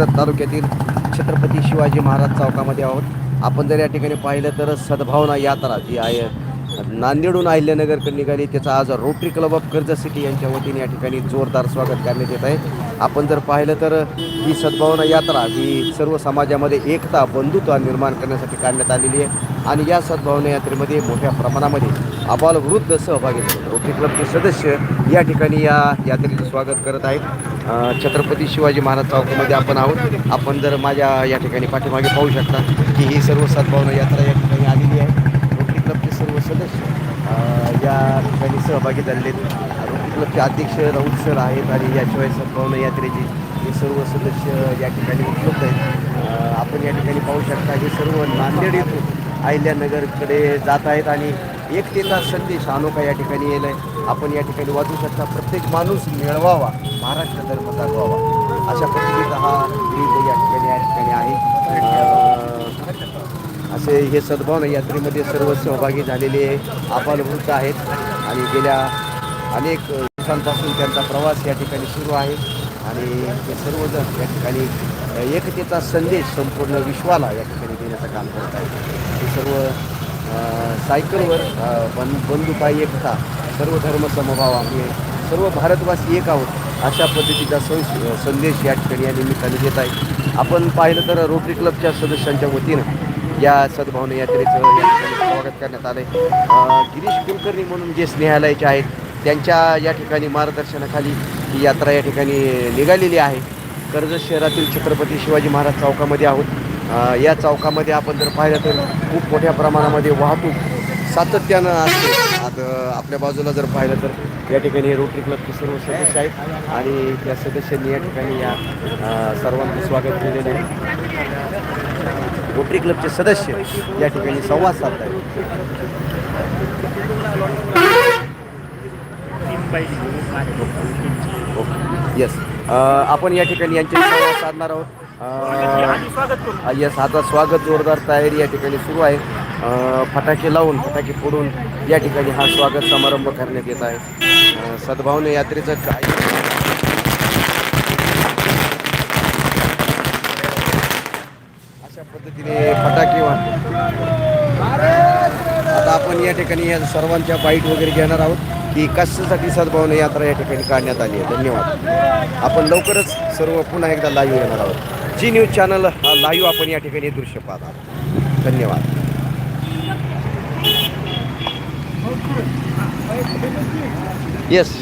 कर्जत तालुक्यातील छत्रपती शिवाजी महाराज चौकामध्ये आहोत. आपण जर या ठिकाणी पाहिलं तर सद्भावना यात्रा जी आहे नांदेडहून अहिल्यानगरकडे निघाली. त्याचा आज Rotary club of Karj city यांच्या वतीने या ठिकाणी जोरदार स्वागत करण्यात येत आहे. आपण जर पाहिलं तर ही सद्भावना यात्रा ही सर्व समाजामध्ये एकता बंधुत्व निर्माण करण्यासाठी काढण्यात आलेली आहे. आणि या सद्भावना यात्रेमध्ये मोठ्या प्रमाणामध्ये अबालवृद्ध सहभागी झाले. रोटरी क्लबचे सदस्य या ठिकाणी या यात्रेचं स्वागत करत आहेत. छत्रपती शिवाजी महाराज चौकामध्ये आपण आहोत. आपण जर माझ्या या ठिकाणी पाठीमागे पाहू शकता की ही सर्व सद्भावना यात्रा या ठिकाणी आलेली आहे रोटरी क्लबचे सर्व सदस्य. या ठिकाणी सहभागी झालेले आहेत. क्लबचे अध्यक्ष राऊत सर आहेत आणि याशिवाय सद्भावना यात्रेचे हे सर्व सदस्य या ठिकाणी उपलब्ध आहेत. आपण या ठिकाणी पाहू शकता हे सर्व नांदेड येथून अहिल्यानगरकडे जात आहेत आणि एकतेचा संदेश अनोखा या ठिकाणी येईल आहे आपण या ठिकाणी वाचू शकता प्रत्येक माणूस मिळवावा महाराष्ट्र धर्म जागवावा अशा पद्धतीचा हा गीत या ठिकाणी या ठिकाणी आहे अ, असे हे सद्भावना यात्रेमध्ये सर्व सहभागी झालेले अपालवृद्ध आहेत आणि गेल्या अनेक दिवसांपासून त्यांचा प्रवास या ठिकाणी सुरू आहे. आणि ते सर्वजण या ठिकाणी एकतेचा संदेश संपूर्ण विश्वाला या ठिकाणी देण्याचं काम करत आहेत. हे सर्व सायकलवर बन बं एकता सर्व धर्म समभाव आम्ही सर्व भारतवासी एक आहोत अशा पद्धतीचा सं संदेश या ठिकाणी या निमित्ताने देत आहे आपण पाहिलं तर रोटरी क्लबच्या सदस्यांच्या वतीनं या सद्भावना यात्रेचं या ठिकाणी स्वागत करण्यात आलं आहे गिरीश कुलकर्णी म्हणून जे स्नेहालयाचे आहेत त्यांच्या या ठिकाणी मार्गदर्शनाखाली ही यात्रा या ठिकाणी निघालेली आहे. कर्जत शहरातील छत्रपती शिवाजी महाराज चौकामध्ये आहोत. या चौकामध्ये आपण जर पाहिलं तर खूप मोठ्या प्रमाणामध्ये वाहतूक सातत्यानं असते. आज आपल्या बाजूला जर पाहिलं तर या ठिकाणी रोटरी क्लबचे सर्व सदस्य आहेत आणि त्या सदस्यांनी या ठिकाणी या सर्वांचं स्वागत केलेलं आहे. रोटरी क्लबचे सदस्य या ठिकाणी संवाद साधत आहेत येस आपण या ठिकाणी यांचे संवाद साधणार आहोत. येस आता स्वागत जोरदार तयारी या ठिकाणी सुरू आहे. फटाके लावून फटाके फोडून या ठिकाणी हा स्वागत समारंभ करण्यात येत आहे. सद्भावने सद्भावना यात्रेचं काय अशा पद्धतीने फटाके आता आपण या ठिकाणी या सर्वांच्या बाईट वगैरे घेणार आहोत. की कशासाठी सद्भावना यात्रा या ठिकाणी काढण्यात आली आहे? धन्यवाद. आपण लवकरच सर्व पुन्हा एकदा लाईव्ह येणार आहोत. जी न्यूज चॅनल हा लाईव्ह आपण या ठिकाणी दृश्य पाहत आहोत धन्यवाद. येस